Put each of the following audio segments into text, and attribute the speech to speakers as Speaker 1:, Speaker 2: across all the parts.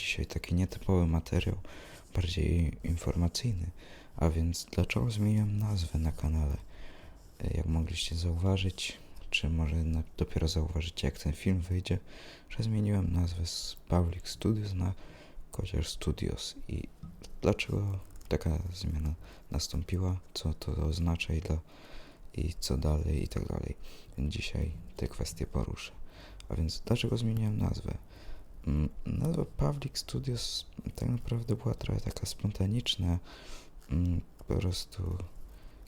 Speaker 1: dzisiaj taki nietypowy materiał, bardziej informacyjny. A więc dlaczego zmieniłem nazwę na kanale? Jak mogliście zauważyć, czy może dopiero zauważycie jak ten film wyjdzie, że zmieniłem nazwę z Public Studios na Kociarz Studios. I dlaczego taka zmiana nastąpiła, co to oznacza i, dla, i co dalej i tak dalej. Więc dzisiaj te kwestie poruszę. A więc dlaczego zmieniłem nazwę? Mm, Nazwa Public Studios tak naprawdę była trochę taka spontaniczna. Mm, Po prostu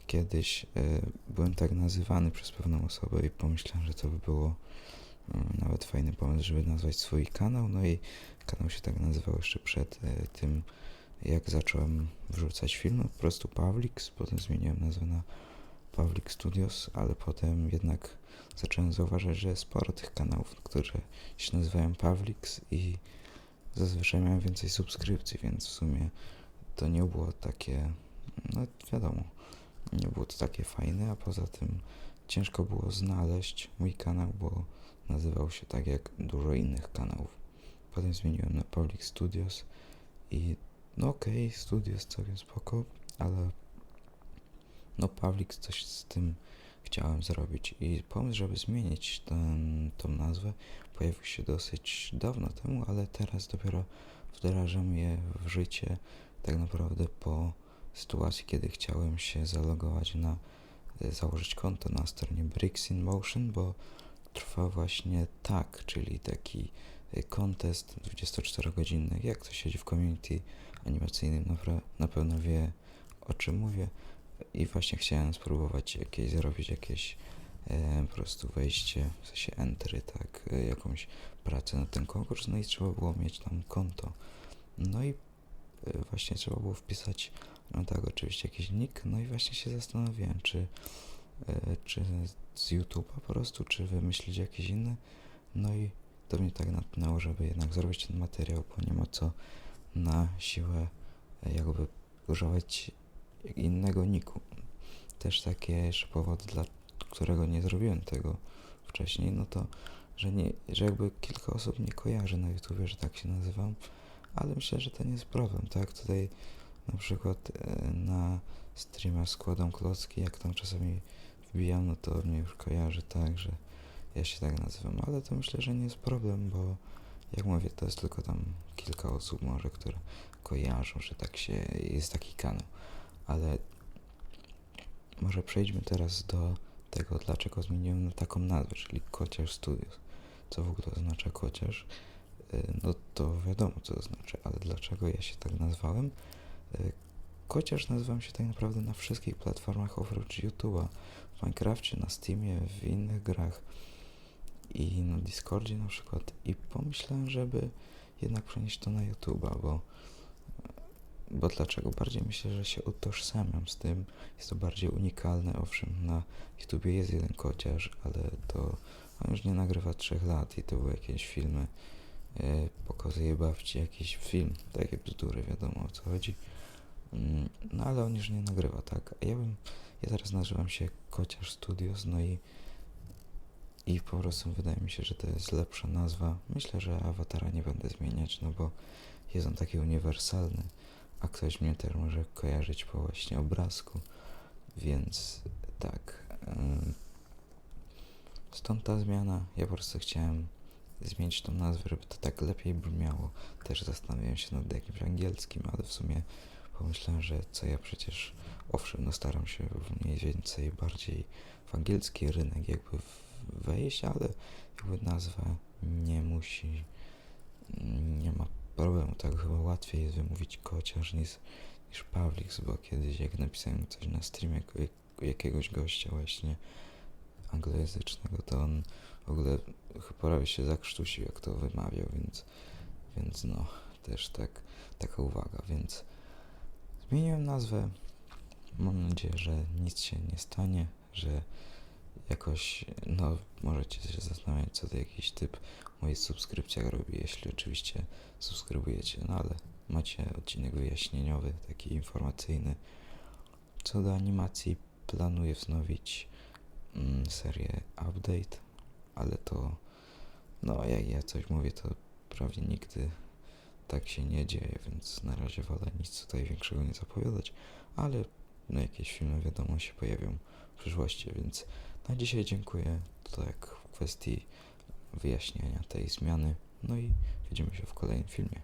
Speaker 1: kiedyś e, byłem tak nazywany przez pewną osobę i pomyślałem, że to by było mm, nawet fajny pomysł, żeby nazwać swój kanał. No i kanał się tak nazywał jeszcze przed e, tym, jak zacząłem wrzucać filmy. Po prostu Publix, potem zmieniłem nazwę na Public Studios, ale potem jednak zacząłem zauważać, że jest sporo tych kanałów, które się nazywają Publix i zazwyczaj miałem więcej subskrypcji, więc w sumie to nie było takie, no wiadomo, nie było to takie fajne, a poza tym ciężko było znaleźć mój kanał, bo nazywał się tak jak dużo innych kanałów. Potem zmieniłem na Public Studios i no okej, Studios całkiem spoko, ale no Public coś z tym chciałem zrobić i pomysł, żeby zmienić ten, tą nazwę pojawił się dosyć dawno temu, ale teraz dopiero wdrażam je w życie tak naprawdę po sytuacji, kiedy chciałem się zalogować na, e, założyć konto na stronie Bricks in Motion, bo trwa właśnie tak, czyli taki e, kontest 24-godzinny, jak to siedzi w community animacyjnym, napra- na pewno wie o czym mówię i właśnie chciałem spróbować jakieś, zrobić jakieś e, po prostu wejście, w sensie entry, tak, e, jakąś pracę na ten konkurs, no i trzeba było mieć tam konto. No i e, właśnie trzeba było wpisać, no tak, oczywiście jakiś nick, no i właśnie się zastanawiałem, czy, e, czy z YouTube'a po prostu, czy wymyślić jakiś inny, no i to mnie tak natchnęło, żeby jednak zrobić ten materiał, bo nie ma co na siłę e, jakby używać innego niku. Też takie jeszcze powody, dla którego nie zrobiłem tego wcześniej, no to, że, nie, że jakby kilka osób nie kojarzy na YouTubie, że tak się nazywam, ale myślę, że to nie jest problem, tak? Tutaj na przykład e, na streamach składam klocki, jak tam czasami wbijam, no to mnie już kojarzy tak, że ja się tak nazywam, ale to myślę, że nie jest problem, bo jak mówię, to jest tylko tam kilka osób może, które kojarzą, że tak się, jest taki kanał ale może przejdźmy teraz do tego, dlaczego zmieniłem na taką nazwę, czyli Kociarz Studios. Co w ogóle oznacza kociarz? Y, No to wiadomo, co to znaczy, ale dlaczego ja się tak nazwałem? Y, Kociarz nazywam się tak naprawdę na wszystkich platformach oprócz YouTube'a. W Minecrafcie, na Steamie, w innych grach i na Discordzie na przykład. I pomyślałem, żeby jednak przenieść to na YouTube'a, bo bo dlaczego? Bardziej myślę, że się utożsamiam z tym. Jest to bardziej unikalne. Owszem, na YouTubie jest jeden kociarz, ale to on już nie nagrywa trzech lat i to były jakieś filmy. E, pokazuje jakiś film, takie bzdury, wiadomo o co chodzi. Mm, no ale on już nie nagrywa, tak? Ja bym, ja teraz nazywam się Kociarz Studios, no i i po prostu wydaje mi się, że to jest lepsza nazwa. Myślę, że awatara nie będę zmieniać, no bo jest on taki uniwersalny a ktoś mnie też może kojarzyć po właśnie obrazku, więc tak. Stąd ta zmiana. Ja po prostu chciałem zmienić tą nazwę, żeby to tak lepiej brzmiało. Też zastanawiałem się nad jakimś angielskim, ale w sumie pomyślałem, że co ja przecież, owszem, no staram się mniej więcej bardziej w angielski rynek jakby wejść, ale jakby nazwa nie musi, nie ma problemu, tak chyba łatwiej jest wymówić kociarz niż, niż Pawlix, bo kiedyś jak napisałem coś na streamie jak- jakiegoś gościa właśnie anglojęzycznego, to on w ogóle prawie się zakrztusił, jak to wymawiał, więc, więc no, też tak, taka uwaga, więc zmieniłem nazwę. Mam nadzieję, że nic się nie stanie, że jakoś, no, możecie się zastanawiać, co to jakiś typ w moich subskrypcjach robi, jeśli oczywiście subskrybujecie, no ale macie odcinek wyjaśnieniowy, taki informacyjny. Co do animacji, planuję wznowić mm, serię Update, ale to, no jak ja coś mówię, to prawie nigdy tak się nie dzieje, więc na razie wolę nic tutaj większego nie zapowiadać, ale no jakieś filmy wiadomo się pojawią w przyszłości, więc na dzisiaj dziękuję. To tak w kwestii wyjaśnienia tej zmiany. No i widzimy się w kolejnym filmie.